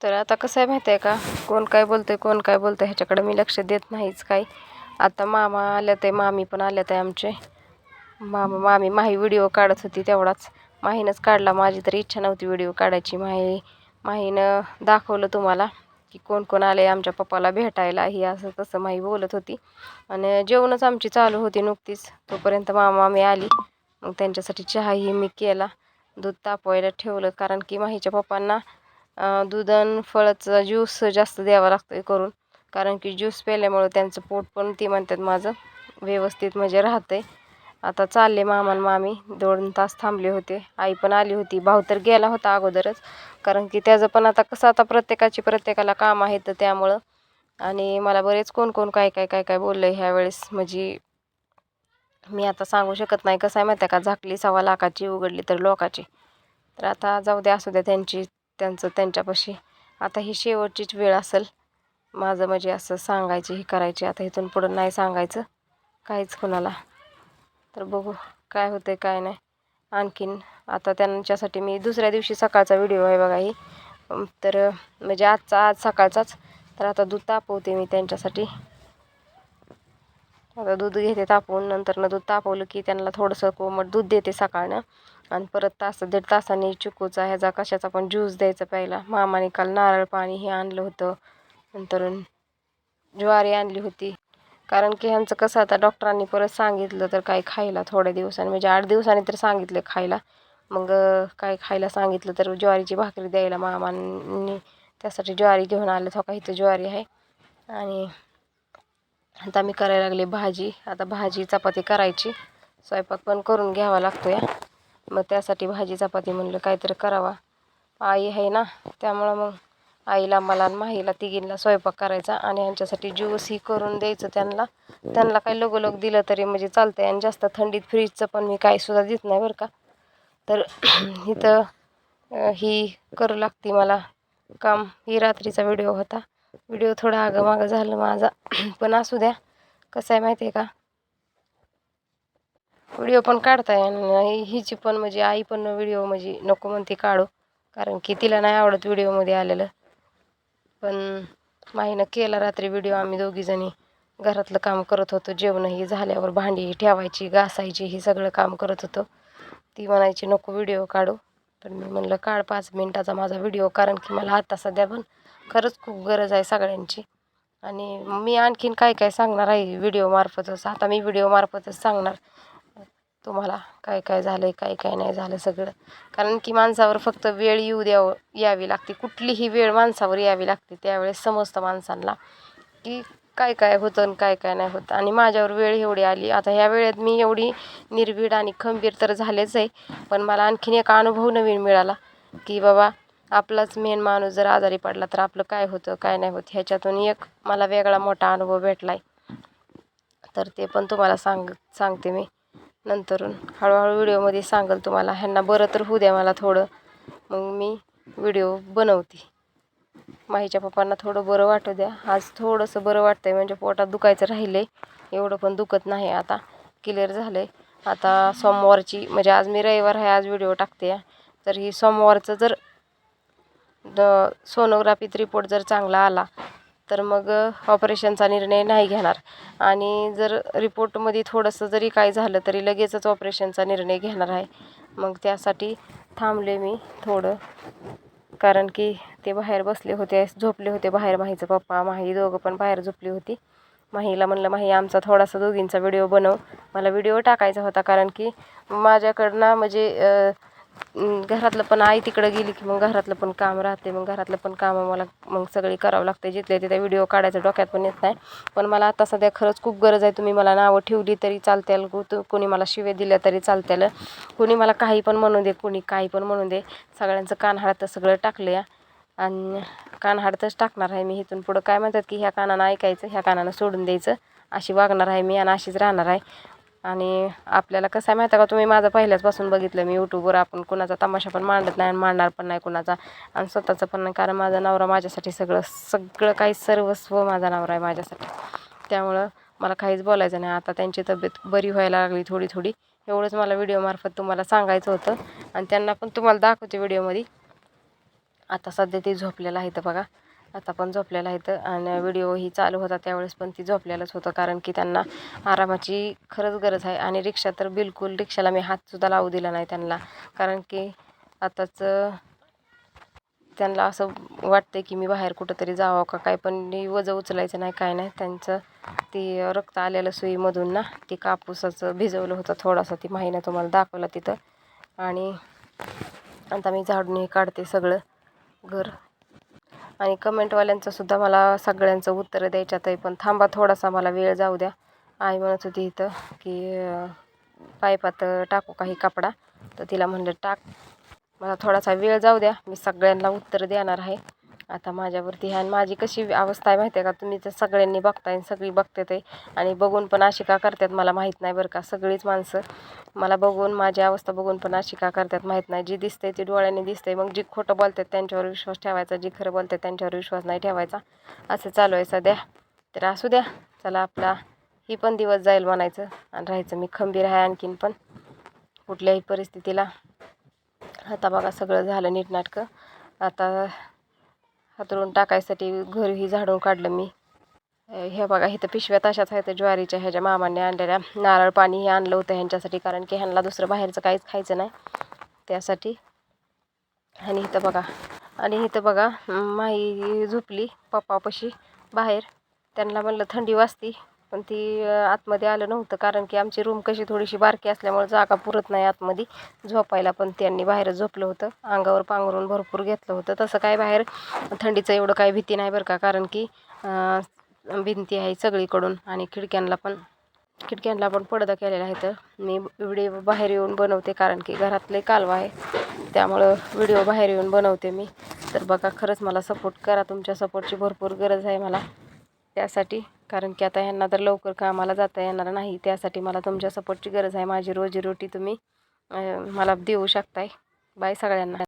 तर आता कसं आहे माहिती आहे का? कोण काय बोलतंय कोण काय बोलतं आहे ह्याच्याकडे मी लक्ष देत नाहीच काय आता मामा आल्यात आहे मामी पण आल्यात आहे आमचे. मामा मामी माही व्हिडिओ काढत होती तेवढाच. माहीनंच काढला माझी तर इच्छा नव्हती व्हिडिओ काढायची. माही माहीनं दाखवलं तुम्हाला की कोण कोण आले आमच्या पप्पाला भेटायला. ही असं तसं माही बोलत होती. आणि जेवणच आमची चालू होती नुकतीच. तोपर्यंत मामा मामी आली. मग त्यांच्यासाठी चहाही मी केला. दूध तापवायला ठेवलं. कारण की माहीच्या पप्पांना दूध आणि फळाचा ज्यूस जास्त द्यावा लागतो आहे करून. कारण की ज्यूस प्यायल्यामुळं त्यांचं पोट पण ती म्हणतात माझं व्यवस्थित म्हणजे राहतं आहे आता चालले मामा मामी. दोन तास थांबले होते. आई पण आली होती. भाऊ तर गेला होता अगोदरच. कारण की त्याचं पण आता कसं आता प्रत्येकाची प्रत्येकाला काम आहे तर त्यामुळं. आणि मला बरेच कोण कोण काय काय काय काय बोललं आहे ह्यावेळेस म्हणजे मी आता सांगू शकत नाही. कसं आहे माहिती आहे का? झाकली सव्वा लाखाची उघडली तर लोकाची. तर आता जाऊ द्या असू द्या. त्यांची त्यांचं त्यांच्यापाशी. आता ही शेवटचीच वेळ असेल. माझं म्हणजे असं सांगायची ही करायची. आता इथून पुढं नाही सांगायचं. काहीच कुणाला. तर बघू काय होतंय काय नाही. आणखीन आता त्यांच्यासाठी मी दुसऱ्या दिवशी सकाळचा व्हिडिओ आहे बघा ही. तर म्हणजे आजचा आज सकाळचाच. तर आता दूध तापवते मी त्यांच्यासाठी. आता दूध घेते तापवून नंतर न दूध तापवलं की त्यांना थोडंसं कोमट दूध देते सकाळनं. आणि परत तास दीड तासाने चिकूचा ह्याचा कशाचा पण ज्यूस द्यायचा प्यायला. मामाने काल नारळ पाणी हे आणलं होतं. नंतर ज्वारी आणली होती. कारण की ह्यांचं कसं आता डॉक्टरांनी परत सांगितलं तर काही खायला थोड्या दिवसांनी म्हणजे आठ दिवसांनी तर सांगितलं खायला. मग काय खायला सांगितलं तर ज्वारीची भाकरी द्यायला मामांनी. त्यासाठी ज्वारी घेऊन आलं थोका इथं ज्वारी आहे? आणि आता मी करायला लागले भाजी. आता भाजी चपाती करायची. स्वयंपाक पण करून घ्यावा लागतो या मग त्यासाठी भाजी चपाती म्हणलं काहीतरी करावा. आई आहे ना त्यामुळं मग आईला मला आणि माहीला तिघींना स्वयंपाक करायचा आणि यांच्यासाठी ज्यूसही करून द्यायचं त्यांना. त्यांना काही लगोलग दिलं तरी म्हणजे चालतं आहे आणि जास्त थंडीत फ्रीजचं पण मी काही सुद्धा देत नाही बरं का. तर इथं ही करू लागते मला काम. ही रात्रीचा व्हिडिओ होता. व्हिडिओ थोडा आगं मागं झालं माझा. पण असू द्या. कसं आहे माहिती आहे का? व्हिडिओ पण काढता आणि हिची पण म्हणजे आई पण व्हिडिओ म्हणजे नको म्हणते काढू. कारण की तिला नाही आवडत व्हिडिओमध्ये आलेलं. पण माहीनं केला रात्री व्हिडिओ आम्ही दोघीजणी घरातलं काम करत होतो. जेवणही झाल्यावर भांडी ठेवायची घासायची ही सगळं काम करत होतो. ती म्हणायची नको व्हिडिओ काढू. पण मी म्हणलं काढ पाच मिनटाचा माझा व्हिडिओ कारण की मला आता सध्या पण खरंच खूप गरज आहे सगळ्यांची. आणि मी आणखीन काय काय सांगणार आहे व्हिडिओमार्फतच आता मी व्हिडिओमार्फतच सांगणार. तुम्हाला काय काय झालं आहे काय काय नाही झालं सगळं. कारण की माणसावर फक्त वेळ येऊ द्यावं यावी लागते. कुठलीही वेळ माणसावर यावी लागते. त्यावेळेस समजतं माणसांना की काय काय होतं आणि काय काय नाही होतं. आणि माझ्यावर वेळ एवढी आली. आता ह्या वेळेत मी एवढी निर्भीड आणि खंबीर तर झालेच आहे. पण मला आणखीन एक अनुभव नवीन मिळाला की बाबा आपलाच मेन माणूस जर आजारी पडला तर आपलं काय होतं काय नाही होत ह्याच्यातून एक मला वेगळा मोठा अनुभव भेटला आहे तर ते पण तुम्हाला सांग सांगते मी. नंतर हळूहळू व्हिडिओमध्ये सांगेल तुम्हाला. ह्यांना बरं तर होऊ द्या मला थोडं. मग मी व्हिडिओ बनवते. माहीच्या पप्पांना थोडं बरं वाटू द्या. आज थोडंसं बरं वाटतं आहे म्हणजे पोटात दुखायचं राहिलं आहे एवढं पण दुखत नाही आता. क्लिअर झालं आहे आता सोमवारची म्हणजे आज मी रविवार आहे आज व्हिडिओ टाकते. तर ही सोमवारचं जर द सोनोग्राफीत रिपोर्ट जर चांगला आला तर मग ऑपरेशनचा निर्णय नाही घेणार. आणि जर रिपोर्टमध्ये थोडंसं जरी काय झालं तरी लगेचच ऑपरेशनचा निर्णय घेणार आहे. मग त्यासाठी थांबले मी थोडं. कारण की ते बाहेर बसले होते झोपले होते बाहेर. माहीचं पप्पा माही दोघं पण बाहेर झोपली होती. माहीला म्हणलं माही आमचा थोडासा दोघींचा व्हिडिओ बनव. मला व्हिडिओ टाकायचा होता कारण की माझ्याकडनं म्हणजे घरातलं पण आई तिकडं गेली की मग घरातलं पण काम राहते मग घरातलं पण कामं मला मग सगळी करावं लागते. जिथले तिथे व्हिडिओ काढायचं डोक्यात पण येत नाही. पण मला आता सध्या खरंच खूप गरज आहे. तुम्ही मला नावं ठेवली तरी चालतील तू कोणी मला शिवे दिल्या तरी चालतील कोणी मला काही पण म्हणू दे कोणी काही पण म्हणू दे. सगळ्यांचं कानहाळतं सगळं टाकलं या आणि कानहाडतंच टाकणार आहे मी इथून पुढं. काय म्हणतात की ह्या कानानं ऐकायचं ह्या कानानं सोडून द्यायचं. अशी वागणार आहे मी आणि अशीच राहणार आहे. आणि आपल्याला कसं आहे माहिती आहे का तुम्ही माझं पहिल्याचपासून बघितलं मी यूट्यूबवर आपण कुणाचा तमाशा पण मांडत नाही आणि मांडणार पण नाही कुणाचा. आणि स्वतःचं पण नाही कारण माझा नवरा माझ्यासाठी सगळं सगळं काही सर्वस्व माझा नवरा आहे माझ्यासाठी. त्यामुळं मला काहीच बोलायचं नाही. आता त्यांची तब्येत बरी व्हायला लागली थोडी थोडी. एवढंच मला व्हिडिओमार्फत तुम्हाला सांगायचं होतं. आणि त्यांना पण तुम्हाला दाखवते व्हिडिओमध्ये आता सध्या ते झोपलेलं आहे तर बघा. आता पण झोपलेला आहे तर आणि व्हिडिओ ही चालू होता त्यावेळेस पण ती झोपलेलंच होतं कारण की त्यांना आरामाची खरंच गरज आहे. आणि रिक्षा तर बिलकुल रिक्षाला मी हातसुद्धा लावू दिला नाही त्यांना कारण की आताच त्यांना असं वाटतं की मी बाहेर कुठंतरी जावं का काय पण वजं उचलायचं नाही काय नाही. त्यांचं ती रक्त आलेलं सुईमधून ना ती कापूसाचं भिजवलं होतं थोडासा ती माहीनं तुम्हाला दाखवला तिथं. आणि आता मी झाडून हे काढते सगळं घर. आणि कमेंटवाल्यांचं सुद्धा मला सगळ्यांचं उत्तर द्यायच्यात आहे पण थांबा थोडासा मला वेळ जाऊ द्या. आई म्हणत होती इथं की पायपात टाकू काही कपडा. तर तिला म्हणलं टाक. मला थोडासा वेळ जाऊ द्या. मी सगळ्यांना उत्तर देणार आहे. आता माझ्यावरती ह्या आणि माझी कशी अवस्था आहे माहिती आहे का? तुम्ही तर सगळ्यांनी बघताय आणि सगळी बघते ते. आणि बघून पण अशी का करतात मला माहीत नाही बरं का. सगळीच माणसं मला बघून माझी अवस्था बघून पण अशी का करतात माहीत नाही. जी दिसते ती डोळ्यांनी दिसते. मग जी खोटं बोलतात त्यांच्यावर विश्वास ठेवायचा. जी खरं बोलतात त्यांच्यावर विश्वास नाही ठेवायचा. असं चालू आहे सध्या. तर असू द्या. चला आपला ही पण दिवस जाईल म्हणायचं. आणि राहायचं. मी खंबीर आहे आणखीन पण. कुठल्याही परिस्थितीला. आता बघा सगळं झालं नीटनाटकं. आता हातरून टाकायसाठी घरही झाडून काढलं मी. हे बघा इथं पिशव्या तशाच आहेत ज्वारीच्या ह्याच्या मामाने आणलेल्या. नारळ पाणी हे आणलं होतं ह्यांच्यासाठी कारण की ह्यांना दुसरं बाहेरचं काहीच खायचं नाही. त्यासाठी. आणि इथं बघा आणि इथं बघा माई झोपली पप्पापाशी बाहेर. त्यांना म्हणलं थंडी वाजती. पण ती आतमध्ये आलं नव्हतं. कारण की आमची रूम कशी थोडीशी बारकी असल्यामुळे जागा पुरत नाही आतमध्ये. झोपायला पण त्यांनी बाहेरच झोपलं होतं. अंगावर पांघरून भरपूर घेतलं होतं. तसं काय बाहेर थंडीचं एवढं काही भीती नाही बरं का. कारण की भिंती आहे सगळीकडून आणि खिडक्यांना पण खिडक्यांना पण पडदा केलेला आहे तर मी व्हिडिओ बाहेर येऊन बनवते. कारण की घरातले कालवा आहे. त्यामुळं व्हिडिओ बाहेर येऊन बनवते मी. तर बघा खरंच मला सपोर्ट करा. तुमच्या सपोर्टची भरपूर गरज आहे मला. त्यासाठी. कारण की आता ह्यांना तर लवकर कामाला जाता येणार नाही. त्यासाठी मला तुमच्या सपोर्टची गरज आहे. माझी रोजीरोटी तुम्ही मला देऊ शकताय. बाय सगळ्यांना.